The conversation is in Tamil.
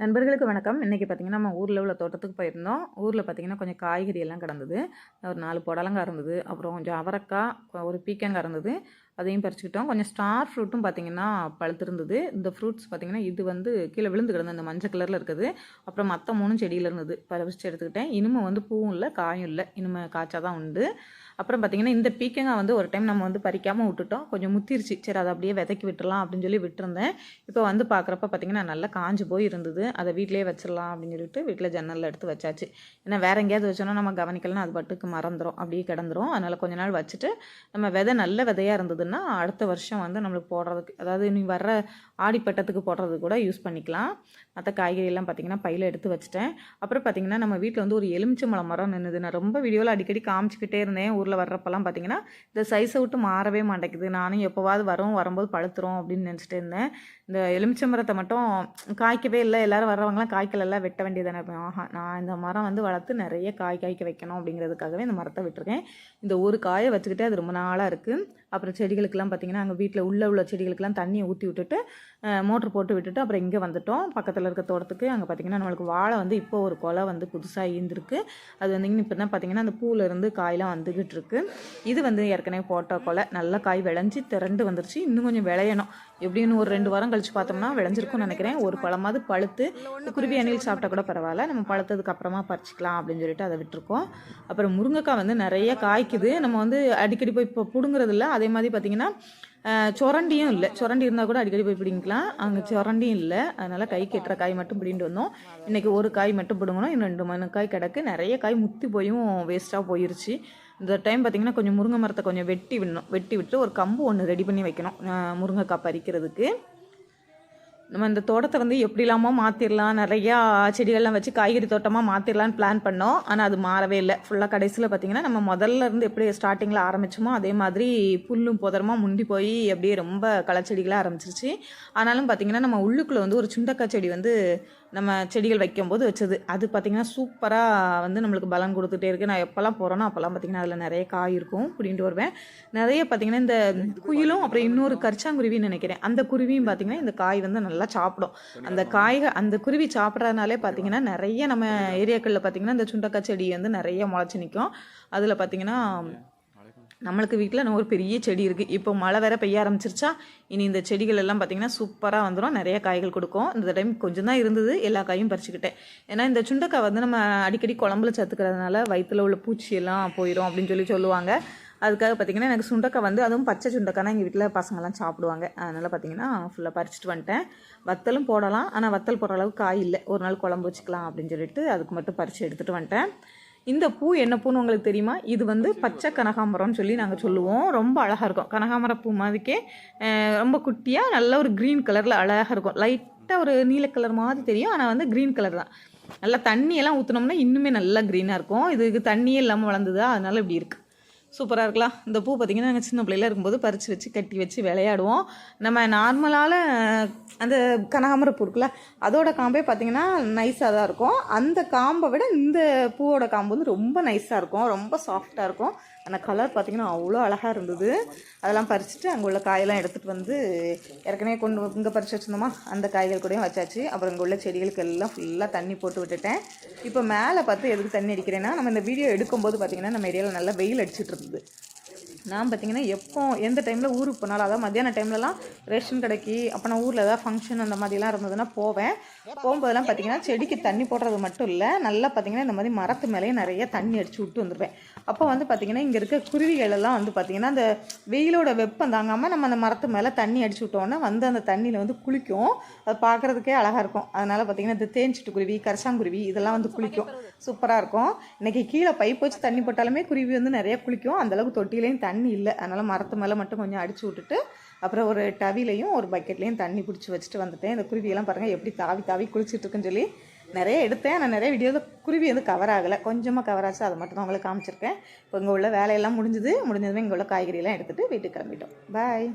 நண்பர்களுக்கு வணக்கம். இன்றைக்கி பார்த்திங்கன்னா நம்ம ஊரில் உள்ள தோட்டத்துக்கு போயிருந்தோம். ஊரில் பார்த்திங்கன்னா கொஞ்சம் காய்கறி எல்லாம் கிடந்தது. ஒரு நாலு புடலங்காய் இருந்தது. அப்புறம் கொஞ்சம் அவரக்காய் ஒரு பீக்கங்காய் இருந்தது. அதையும் பறிச்சுக்கிட்டோம். கொஞ்சம் ஸ்டார் ஃப்ரூட்டும் பார்த்திங்கன்னா பழுத்திருந்தது. இந்த ஃப்ரூட்ஸ் பார்த்திங்கன்னா இது வந்து கீழே விழுந்து கிடந்தது இந்த மஞ்சள் கலரில் இருக்குது. அப்புறம் மற்ற மூணும் செடியில் இருந்தது. பறிச்சு எடுத்துக்கிட்டேன். இனிமே வந்து பூவும் இல்லை காயும் இல்லை. இனிமே காய்ச்சா தான் உண்டு. அப்புறம் பார்த்திங்கன்னா இந்த பீக்கங்காய் வந்து ஒரு டைம் நம்ம வந்து பறிக்காமல் விட்டுட்டோம். கொஞ்சம் முத்திருச்சு. சரி அதை அப்படியே விதைக்கி விட்டுறலாம் அப்படின்னு சொல்லி விட்டுருந்தேன். இப்போ வந்து பார்க்குறப்ப பார்த்திங்கன்னா நல்லா காஞ்சு போய் இருந்தது. அதை வீட்டிலே வச்சிடலாம் அப்படின்னு சொல்லிட்டு வீட்டில் ஜன்னலில் எடுத்து வச்சாச்சு. ஏன்னா வேறு எங்கேயாவது வச்சோன்னா நம்ம கவனிக்கலாம் அது பாட்டுக்கு மறந்துடும் அப்படியே கிடந்துரும். அதனால் கொஞ்ச நாள் வச்சுட்டு நம்ம விதை நல்ல விதையாக இருந்ததுன்னா அடுத்த வருஷம் வந்து நம்மளுக்கு போடுறதுக்கு அதாவது நீ வர்ற ஆடிப்பட்டத்துக்கு போடுறது கூட யூஸ் பண்ணிக்கலாம். மற்ற காய்கறியெல்லாம் பார்த்திங்கன்னா பையில் எடுத்து வச்சுட்டேன். அப்புறம் பார்த்திங்கன்னா நம்ம வீட்டில் வந்து ஒரு எலுமிச்சம்பழம் மரம் நின்றுது நான் ரொம்ப வீடியோவில் அடிக்கடி காமிச்சிக்கிட்டே இருந்தேன். ஊரில் வர்றப்பெல்லாம் பார்த்திங்கன்னா இந்த சைஸை விட்டு மாறவே மாட்டேங்குது. நானும் எப்போவாது வரும் வரும்போது பழுத்துரும் அப்படின்னு நினச்சிட்டு இருந்தேன். இந்த எலுமிச்சம்பரத்தை மட்டும் காய்க்கவே இல்லை. எல்லோரும் வர்றவங்களாம் காய்க்கலெல்லாம் வெட்ட வேண்டியதானே ஆஹா நான் இந்த மரம் வந்து வளர்த்து நிறைய காய் காய்க்க வைக்கணும் அப்படிங்கிறதுக்காகவே இந்த மரத்தை விட்டுருக்கேன். இந்த ஒரு காயை வச்சுக்கிட்டே அது ரொம்ப நாளாக இருக்குது அப்புறம் செடிகளுக்கெல்லாம் பார்த்திங்கன்னா அங்கே வீட்டில் உள்ளே உள்ள செடிகளுக்கெல்லாம் தண்ணியை ஊற்றி விட்டுட்டு மோட்ரு போட்டு விட்டுட்டு அப்புறம் இங்கே வந்துட்டோம். பக்கத்தில் இருக்க தோட்டத்துக்கு அங்கே பார்த்திங்கன்னா நம்மளுக்கு வாழை வந்து இப்போ ஒரு கொலை வந்து புதுசாக ஈந்திருக்கு. அது வந்து இப்போ தான் பார்த்திங்கன்னா அந்த பூவிலேருந்து காயெலாம் வந்துக்கிட்டு இருக்கு. இது வந்து ஏற்கனவே போட்ட கொலை. நல்லா காய் விளைஞ்சி திரண்டு வந்துருச்சு. இன்னும் கொஞ்சம் விளையணும். எப்படின்னு ஒரு ரெண்டு வாரம் கழிச்சு பார்த்தோம்னா விளைஞ்சிருக்கும்னு நினைக்கிறேன். ஒரு பழமாவது பழுத்து குருவி அணில் சாப்பிட்டா கூட பரவாயில்ல. நம்ம பழுத்ததுக்கு அப்புறமா பறிச்சிக்கலாம் அப்படின்னு சொல்லிட்டு அதை விட்டுருக்கோம். அப்புறம் முருங்கைக்காய் வந்து நிறைய காய்க்குது. நம்ம வந்து அடிக்கடி போய் இப்போ பிடுங்குறது இல்லை. அதே மாதிரி பார்த்திங்கன்னா சுரண்டியும் இல்லை. சுரண்டி இருந்தால் கூட அடிக்கடி போய் பிடிங்கிக்கலாம். அங்கே சுரண்டியும் இல்லை. அதனால் கை கெட்டுற காய் மட்டும் பிடிங்கிட்டு வந்தோம். இன்றைக்கி ஒரு காய் மட்டும் பிடுங்கணும் இன்னும் ரெண்டு மூணு காய் கிடக்கு. நிறைய காய் முத்தி போயும் வேஸ்ட்டாக போயிருச்சு. இந்த டைம் பார்த்திங்கன்னா கொஞ்சம் முருங்கை மரத்தை கொஞ்சம் வெட்டி விடணும். வெட்டி விட்டு ஒரு கம்பு ஒன்று ரெடி பண்ணி வைக்கணும். முருங்கைக்காய் பறிக்கிறதுக்கு. நம்ம இந்த தோட்டத்தை வந்து எப்படி இல்லாமல் மாற்றிடலாம் நிறையா செடிகள்லாம் வச்சு காய்கறி தோட்டமாக மாற்றிடலான்னு பிளான் பண்ணோம். ஆனால் அது மாறவே இல்லை. ஃபுல்லாக கடைசியில் பார்த்திங்கன்னா நம்ம முதல்ல இருந்து எப்படி ஸ்டார்டிங்கில் ஆரம்பிச்சோமோ அதே மாதிரி புல்லும் புதரமாக முண்டி போய் அப்படியே ரொம்ப களைச்செடிகளாக ஆரம்பிச்சிருச்சு. ஆனாலும் பார்த்திங்கன்னா நம்ம உள்ளுக்குள்ளே வந்து ஒரு சுண்டக்காய் செடி வந்து நம்ம செடிகள் வைக்கும்போது வச்சது. அது பார்த்திங்கன்னா சூப்பராக வந்து நம்மளுக்கு பலம் கொடுத்துட்டே இருக்குது நான் எப்போல்லாம் போகிறேனோ அப்போல்லாம் பார்த்திங்கன்னா அதில் நிறைய காய் இருக்கும் அப்படின்ட்டு வருவேன். நிறைய பார்த்திங்கன்னா இந்த குயிலும் அப்புறம் இன்னொரு கரிச்சாங்குருவின்னு நினைக்கிறேன். அந்த குருவியும் பார்த்திங்கன்னா இந்த காய் வந்து நல்லா சாப்பிடும். அந்த காய் அந்த குருவி சாப்பிட்றதுனாலே பார்த்திங்கன்னா நிறைய நம்ம ஏரியாக்களில் பார்த்திங்கன்னா இந்த சுண்டக்காய் செடி வந்து நிறைய முளைச்சி நிற்கும் அதில் பார்த்திங்கன்னா நம்மளுக்கு வீட்டில் ஒரு பெரிய செடி இருக்குது இப்போ மழை வேற பெய்ய ஆரம்பிச்சிருச்சா? இனி இந்த செடிகள் எல்லாம் பார்த்திங்கன்னா சூப்பராக வந்துடும் நிறைய காய்கள் கொடுக்கும். இந்த டைம் கொஞ்சம் தான் இருந்தது. எல்லா காயும் பறிச்சுக்கிட்டேன். ஏன்னா இந்த சுண்டக்காய் வந்து நம்ம அடிக்கடி குழம்புல சேர்த்துக்கிறதுனால வயிற்றில் உள்ள பூச்சியெல்லாம் போயிடும் அப்படின்னு சொல்லி சொல்லுவாங்க. அதுக்காக பார்த்திங்கன்னா எனக்கு சுண்டக்காய் வந்து அதுவும் பச்சை சுண்டக்காய்னா எங்கள் வீட்டில் பசங்கள்லாம் சாப்பிடுவாங்க. அதனால் பார்த்திங்கன்னா ஃபுல்லாக பறிச்சிட்டு வந்துட்டேன். வத்தலும் போடலாம். ஆனால் வத்தல் போடுற அளவுக்கு காய் இல்லை. ஒரு நாள் குழம்பு வச்சுக்கலாம் அப்படின்னு சொல்லிட்டு அதுக்கு மட்டும் பறித்து எடுத்துகிட்டு வந்துட்டேன். இந்த பூ என்ன பூன்னு உங்களுக்கு தெரியுமா? இது வந்து பச்சை கனகாமரம்னு சொல்லி நாங்கள் சொல்லுவோம். ரொம்ப அழகாக இருக்கும். கனகாமர பூ மாதிரிக்கே ரொம்ப குட்டியாக நல்ல ஒரு க்ரீன் கலரில் அழகாக இருக்கும். லைட்டாக ஒரு நீல கலர் மாதிரி தெரியும். ஆனால் வந்து க்ரீன் கலர் தான். நல்லா தண்ணியெல்லாம் ஊற்றினோம்னா இன்னுமே நல்லா க்ரீனாக இருக்கும். இதுக்கு தண்ணியே இல்லாமல் வளர்ந்ததா? அதனால் இப்படி இருக்குது சூப்பராக இருக்கலாம். இந்த பூ பார்த்திங்கன்னா நாங்கள் சின்ன பிள்ளையில இருக்கும்போது பறித்து வச்சு கட்டி வச்சு விளையாடுவோம். நம்ம நார்மலால் அந்த கனகாமர பூ இருக்குல்ல அதோட காம்பே பார்த்திங்கன்னா நைஸாக தான் இருக்கும். அந்த காம்பை விட இந்த பூவோட காம்பு வந்து ரொம்ப நைஸாக இருக்கும். ரொம்ப சாஃப்டாக இருக்கும். அந்த கலர் பார்த்திங்கன்னா அவ்வளோ அழகாக இருந்தது. அதெல்லாம் பறிச்சுட்டு அங்கே உள்ள காயெல்லாம் எடுத்துகிட்டு வந்து ஏற்கனவே கொண்டு இங்கே பறித்து வச்சுருந்தோமா? அந்த காய்கள் கூடயும் வச்சாச்சு. அப்புறம் இங்கே உள்ள செடிகளுக்கு எல்லாம் ஃபுல்லாக தண்ணி போட்டு விட்டுட்டேன். இப்போ மேலே பார்த்து எதுக்கு தண்ணி அடிக்கிறேன்னா நம்ம இந்த வீடியோ எடுக்கும்போது பார்த்திங்கன்னா நம்ம ஏரியாவில் நல்லா வெயில் அடிச்சுட்டு இருந்தது. நான் பார்த்திங்கன்னா எப்போ எந்த டைமில் ஊருக்கு போனாலும் அதாவது மத்தியான டைம்லலாம் ரேஷன் கடைக்கு அப்போ நான் ஊரில் ஏதாவது ஃபங்க்ஷன் அந்த மாதிரிலாம் இருந்ததுன்னா போவேன். போகும்போதெல்லாம் பார்த்திங்கன்னா செடிக்கு தண்ணி போடுறது மட்டும் இல்லை நல்லா பார்த்திங்கன்னா இந்த மாதிரி மரத்து மேலேயே நிறைய தண்ணி அடித்து விட்டு வந்துடுவேன் அப்போ வந்து பார்த்திங்கன்னா இங்கே இருக்க குருவிகளெல்லாம் வந்து பார்த்திங்கன்னா அந்த வெயிலோட வெப்பம் தாங்காமல் நம்ம அந்த மரத்து மேலே தண்ணி அடிச்சு விட்டோன்னே வந்து அந்த தண்ணியில் வந்து குளிக்கும். அது பார்க்குறதுக்கே அழகாக இருக்கும். அதனால் பார்த்திங்கன்னா இந்த தேஞ்சிட்டு குருவி கரசாங்குருவி இதெல்லாம் வந்து குளிக்கும். சூப்பராக இருக்கும். இன்றைக்கி கீழே பைப் வச்சு தண்ணி போட்டாலுமே குருவி வந்து நிறைய குளிக்கும். அந்தளவுக்கு தொட்டிலையும் தண்ணி தண்ணி இல்லை. அதனால் மரத்து மேலே மட்டும் கொஞ்சம் அடித்து விட்டுட்டு அப்புறம் ஒரு டவிலையும் ஒரு பக்கெட்லேயும் தண்ணி பிடிச்சி வச்சுட்டு வந்துட்டேன். இந்த குருவியெல்லாம் பாருங்கள் எப்படி தாவி தாவி குளிச்சிட்ருக்குன்னு சொல்லி நிறைய எடுத்தேன். நான் நிறைய வீடியோவில் குருவி வந்து கவர் ஆகலை. கொஞ்சமாக கவர் ஆச்சு. அதை மட்டும் தான் உங்களுக்கு காமிச்சிருக்கேன். இப்போ இங்கே உள்ள வேலையெல்லாம் முடிஞ்சுது. முடிஞ்சதுமே இங்கே உள்ள காய்கறியெல்லாம் எடுத்துகிட்டு வீட்டுக்கு கிளம்பிட்டோம். பாய்